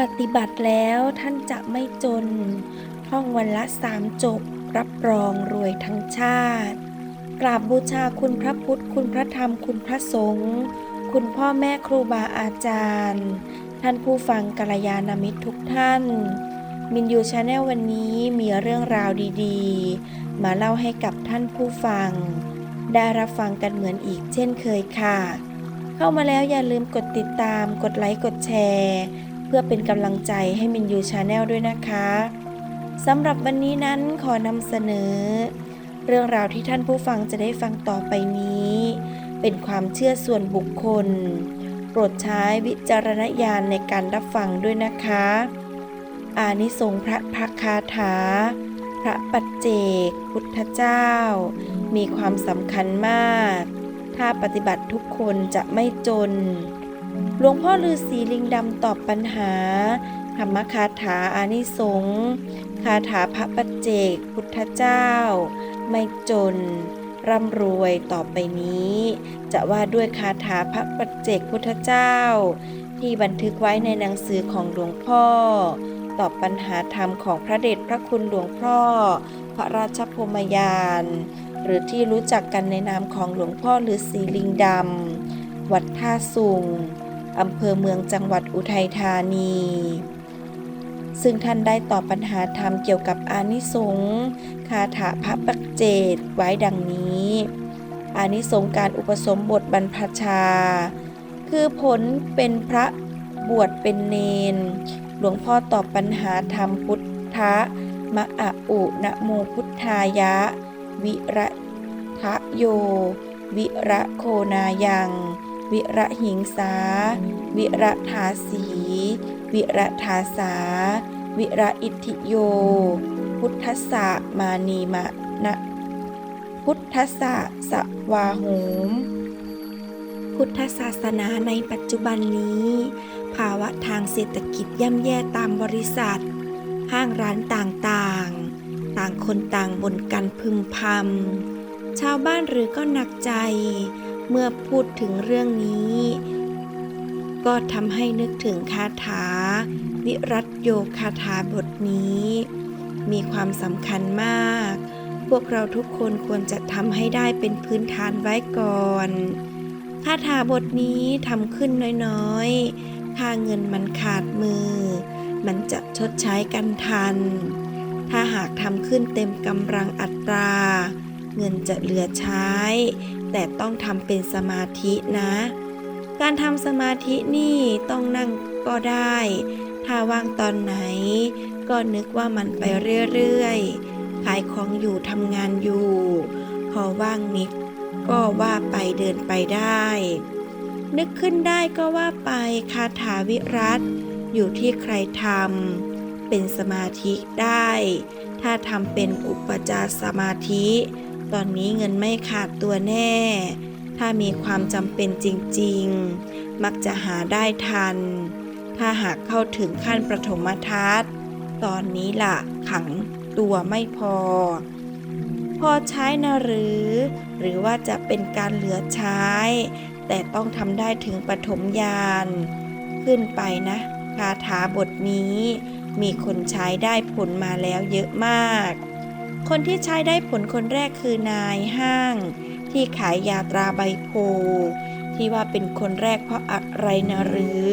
ปฏิบัติแล้วท่านจะไม่จน ท่องวันละสามจบ รับรองรวยทั้งชาติ กราบบูชาคุณพระพุทธ คุณพระธรรม คุณพระสงฆ์ คุณพ่อแม่ครูบาอาจารย์ ท่านผู้ฟังกัลยาณมิตรทุกท่าน มินยูชาแนลวันนี้มีเรื่องราวดีๆ มาเล่าให้กับท่านผู้ฟัง ได้รับฟังกันเหมือนอีกเช่นเคยค่ะ เข้ามาแล้วอย่าลืมกดติดตาม กดไลค์ กดแชร์ เพื่อเป็นกำลังใจให้มินยูชาแนลด้วยนะคะสำหรับวันนี้นั้นขอนำเสนอ เรื่องราวที่ท่านผู้ฟังจะได้ฟังต่อไปนี้ เป็นความเชื่อส่วนบุคคล โปรดใช้วิจารณญาณในการรับฟังด้วยนะคะ อานิสงส์พระพักคาถา พระปัจเจก พุทธเจ้า มีความสำคัญมาก ถ้าปฏิบัติทุกคนจะไม่จน หลวงพ่อฤาษีลิงดำตอบปัญหา ธรรมคาถาอานิสงส์คาถาพระปัจเจก พุทธเจ้า ไม่จน ร่ำรวยต่อไปนี้ จะว่าด้วยคาถาพระปัจเจกพุทธเจ้า ที่บันทึกไว้ในหนังสือของหลวงพ่อ ตอบปัญหาธรรมของพระเดชพระคุณหลวงพ่อ พระราชพมยาน หรือที่รู้จักกันในนามของหลวงพ่อฤาษีลิงดำวัดท่าสุง อำเภอเมืองจังหวัดอุทัยธานี ซึ่งท่านได้ตอบปัญหาธรรมเกี่ยวกับอานิสงส์คาถาพระปัจเจกไว้ดังนี้ อานิสงส์การอุปสมบทบรรพชา คือผลเป็นพระบวชเป็นเนน หลวงพ่อตอบปัญหาธรรมพุทธะมะอะอุนะโมพุทธายะ วิระทะโย วิระโคนายัง วิระหิงสา วิระทาสี วิระทาสา วิระอิทธิโย พุทธสะมานีมะนะ พุทธสสะสวาโหมพุทธศาสนาในปัจจุบันนี้ ภาวะทางเศรษฐกิจย่ำแย่ตามบริษัท ห้างร้านต่างๆ ต่างคนต่างบ่นกันพึมพำชาวบ้านหรือก็หนักใจ เมื่อพูดถึงเรื่องนี้ ก็ทำให้นึกถึงคาถา วิรัตโยคาถาบทนี้ มีความสำคัญมาก พวกเราทุกคนควรจะทำให้ได้เป็นพื้นฐานไว้ก่อนคาถาบทนี้ทำขึ้นน้อยๆถ้าเงินมันขาดมือ มันจะชดใช้กันทัน ถ้าหากทำขึ้นเต็มกำลังอัตรา เงินจะเหลือใช้ แต่ต้องทำเป็นสมาธินะ การทำสมาธินี่ต้องนั่งก็ได้ ถ้าว่างตอนไหน ก็นึกว่ามันไปเรื่อยๆ ขายของอยู่ทำงานอยู่ พอว่างนิดก็ว่าไปเดินไปได้ นึกขึ้นได้ก็ว่าไปคาถาวิรัตอยู่ที่ใครทำเป็นสมาธิได้ ถ้าทำเป็นอุปจารสมาธิ ตอนนี้เงินไม่ขาดตัวแน่ ถ้ามีความจำเป็นจริง ๆ มักจะหาได้ทัน ถ้าหากเข้าถึงขั้นประถมทัศน์ ตอนนี้ล่ะขังตัวไม่พอ พอใช้นะหรือ หรือว่าจะเป็นการเหลือใช้ แต่ต้องทำได้ถึงปฐมญาณขึ้นไปนะคาถาบทนี้มีคนใช้ได้ผลมาแล้วเยอะมาก คนที่ใช้ได้ผลคนแรกคือนายห้าง ที่ขายยาตราใบโพที่ว่าเป็นคนแรกเพราะอะไรนะหรือ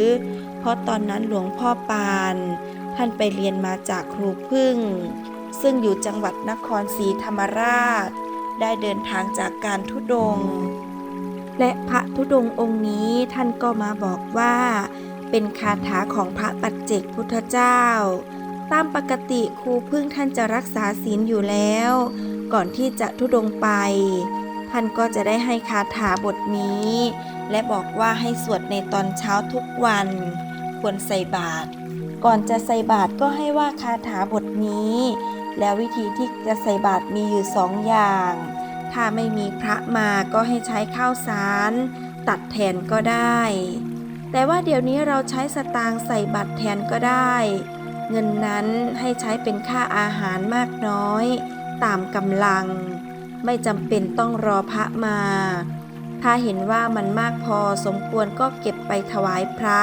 เพราะตอนนั้นหลวงพ่อปาน ท่านไปเรียนมาจากครูพึ่ง ซึ่งอยู่จังหวัดนครศรีธรรมราช ได้เดินทางจากการทุดง และพระธุดงองค์นี้ท่านก็มาบอกว่า เป็นคาถาของพระปัจเจกพุทธเจ้า ตามปกติครูพึ่งท่านจะรักษาศีลอยู่แล้ว ก่อนที่จะทุดงไป ท่านก็จะได้ให้คาถาบทนี้ และบอกว่าให้สวดในตอนเช้าทุกวัน ควรใส่บาตรก่อนจะใส่บาตรก็ให้ว่าคาถาบทนี้ แล้ววิธีที่จะใส่บาตรมีอยู่สองอย่าง ถ้าไม่มีพระมาก็ให้ใช้ข้าวสาร ตัดแทนก็ได้ แต่ว่าเดี๋ยวนี้เราใช้สตางค์ใส่บัตรแทนก็ได้ เงินนั้นให้ใช้เป็นค่าอาหารมากน้อย ตามกำลัง ไม่จำเป็นต้องรอพระมา ถ้าเห็นว่ามันมากพอสมควรก็เก็บไปถวายพระ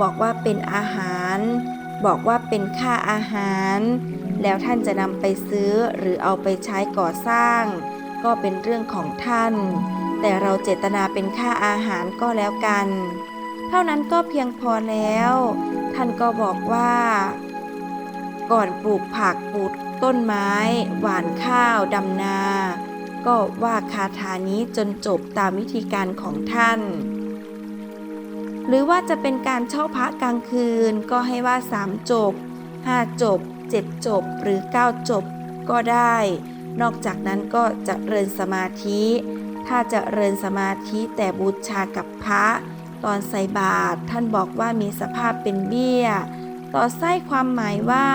บอกว่าเป็นอาหาร บอกว่าเป็นค่าอาหาร แล้วท่านจะนำไปซื้อหรือเอาไปใช้ก่อสร้าง ก็เป็นเรื่องของท่าน แต่เราเจตนาเป็นค่าอาหารก็แล้วกัน เท่านั้นก็เพียงพอแล้ว ท่านก็บอกว่า ก่อนปลูกผักปลูกต้นไม้ หว่านข้าวดำนา ก็ว่าคาถานี้จนจบตามวิธีการของท่าน หรือว่าจะเป็นการเช่าพระกลางคืนก็ให้ว่าสามจบห้าจบเจ็ดจบหรือเก้าจบก็ได้ นอกจากนั้นก็จะเริญสมาธิ ถ้าจะเริญสมาธิแต่บูชากับพระ ตอนใส่บาตรท่านบอกว่ามีสภาพเป็นเบี้ย ต่อไส้ความหมายว่า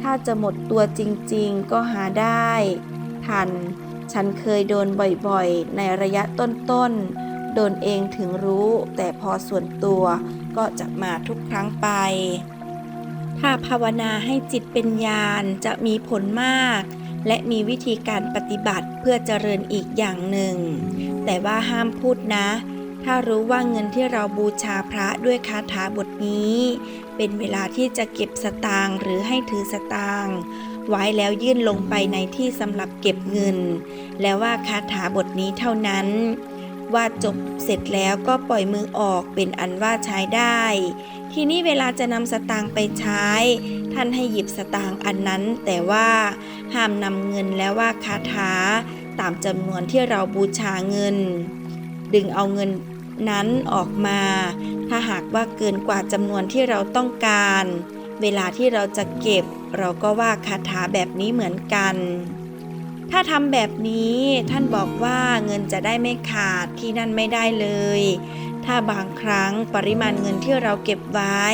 ถ้าจะหมดตัวจริงๆ ก็หาได้ ทัน ฉันเคยโดนบ่อยๆ ในระยะต้นๆ โดนเองถึงรู้ แต่พอส่วนตัวก็จะมาทุกครั้งไป ถ้าภาวนาให้จิตเป็นญาณจะมีผลมากและมีวิธีการปฏิบัติเพื่อเจริญอีกอย่างหนึ่ง แต่ว่าห้ามพูดนะ ถ้ารู้ว่าเงินที่เราบูชาพระด้วยคาถาบทนี้ เป็นเวลาที่จะเก็บสตางค์หรือให้ถือสตางค์ไว้แล้วยื่นลงไปในที่สำหรับเก็บเงิน แล้วว่าคาถาบทนี้เท่านั้น ว่าจบเสร็จแล้วก็ปล่อยมือออกเป็นอันว่าใช้ได้ ทีนี้เวลาจะนำสตางค์ไปใช้ ท่านให้หยิบสตางค์อันนั้น แต่ว่าห้ามนำเงินแล้วว่าคาถาตามจำนวนที่เราบูชาเงิน ดึงเอาเงิน นั้นออกมา ถ้าหากว่าเกินกว่าจำนวนที่เราต้องการ เวลาที่เราจะเก็บ เราก็ว่าคาถาแบบนี้เหมือนกัน ถ้าทำแบบนี้ท่านบอกว่าเงินจะได้ไม่ขาดที่นั่นไม่ได้เลย ถ้าบางครั้งปริมาณเงินที่เราเก็บไว้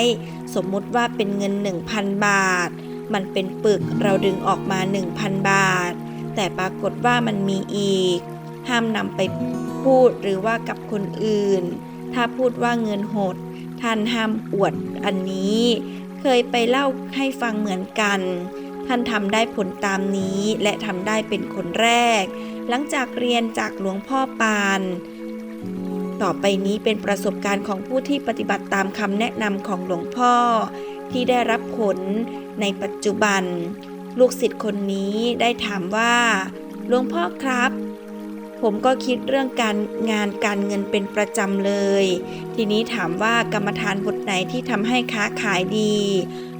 สมมุติว่าเป็นเงิน 1,000 บาท มันเป็นปึกเราดึงออกมา 1,000 บาท แต่ปรากฏว่ามันมีอีก ห้ามนำไป พูดหรือว่ากับคนอื่น ถ้าพูดว่าเงินหด ท่านห้ามอวดอันนี้ เคยไปเล่าให้ฟังเหมือนกัน ท่านทำได้ผลตามนี้และทำได้เป็นคนแรก หลังจากเรียนจากหลวงพ่อปาน ต่อไปนี้เป็นประสบการณ์ของผู้ที่ปฏิบัติตามคำแนะนำของหลวงพ่อ ที่ได้รับผลในปัจจุบัน ลูกศิษย์คนนี้ได้ถามว่าหลวงพ่อครับ ผมก็คิดเรื่องการงานการเงินเป็นประจำเลย ทีนี้ถามว่ากรรมฐานบทไหนที่ทำให้ค้าขายดี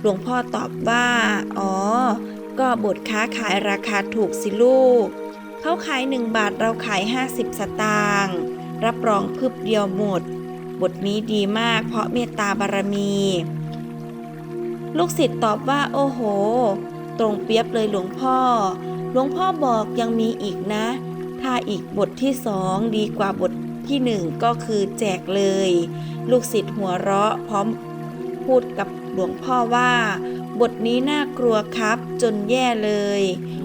หลวงพ่อตอบว่า อ๋อ ก็บทค้าขายราคาถูกสิลูก เขาขายหนึ่งบาทเราขาย 50 สตางค์ รับรองพึบเดียวหมด บทนี้ดีมากเพราะเมตตาบารมี ลูกศิษย์ตอบว่า โอ้โห ตรงเปียบเลยหลวงพ่อ หลวงพ่อบอกยังมีอีกนะ ถ้าอีกบทที่สองดีกว่าบทที่หนึ่งก็คือแจกเลย ลูกศิษย์หัวเราะพร้อมพูดกับหลวงพ่อว่า บทนี้น่ากลัวครับ จนแย่เลย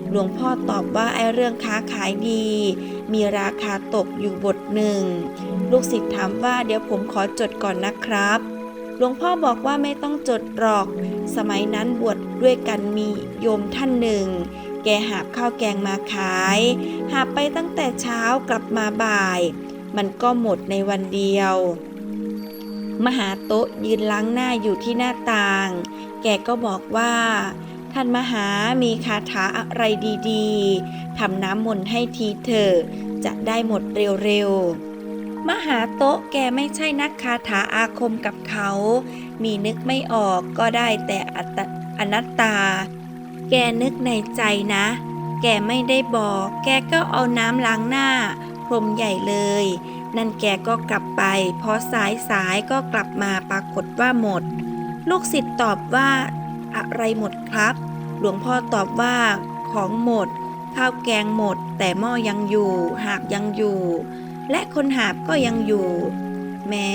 หลวงพ่อตอบว่าไอ้เรื่องค้าขายดี มีราคาตกอยู่บทหนึ่ง ลูกศิษย์ถามว่าเดี๋ยวผมขอจดก่อนนะครับหลวงพ่อบอกว่าไม่ต้องจดหรอก สมัยนั้นบวชดด้วยกันมีโยมท่านหนึ่ง แกหาบข้าวแกงมาขาย หาบไปตั้งแต่เช้ากลับมาบ่าย มันก็หมดในวันเดียว มหาโต๊ะยืนล้างหน้าอยู่ที่หน้าต่าง แกก็บอกว่า ท่านมหามีคาถาอะไรดีๆทำน้ำมนต์ให้ทีเถอะจะได้หมดเร็วๆมหาโต๊ะแกไม่ใช่นักคาถาอาคมกับเขา มีนึกไม่ออกก็ได้แต่อัตอนัตตา แกนึกในใจนะ แกไม่ได้บอก แกก็เอาน้ำล้างหน้า พรมใหญ่เลย นั่นแกก็กลับไป พอสายสายก็กลับมาปรากฏว่าหมด ลูกศิษย์ตอบว่า อะไรหมดครับ หลวงพ่อตอบว่า ของหมด ข้าวแกงหมด แต่หม้อยังอยู่ หาบยังอยู่ และคนหาบก็ยังอยู่แม้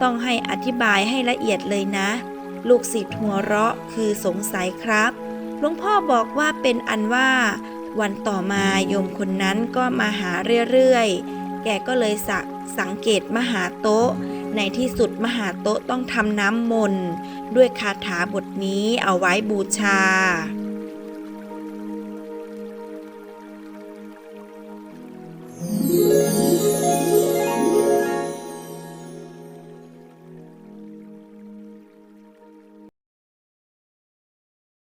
ต้องให้อธิบายให้ละเอียดเลยนะ ลูกศิษย์หัวเราะคือสงสัยครับ หลวงพ่อบอกว่าเป็นอันว่า วันต่อมาโยมคนนั้นก็มาหาเรื่อยๆ แกก็เลยส,สังเกตมหาโต๊ะ ในที่สุดมหาโต๊ะต้องทำน้ำมนต์ด้วยคาถาบทนี้เอาไว้บูชา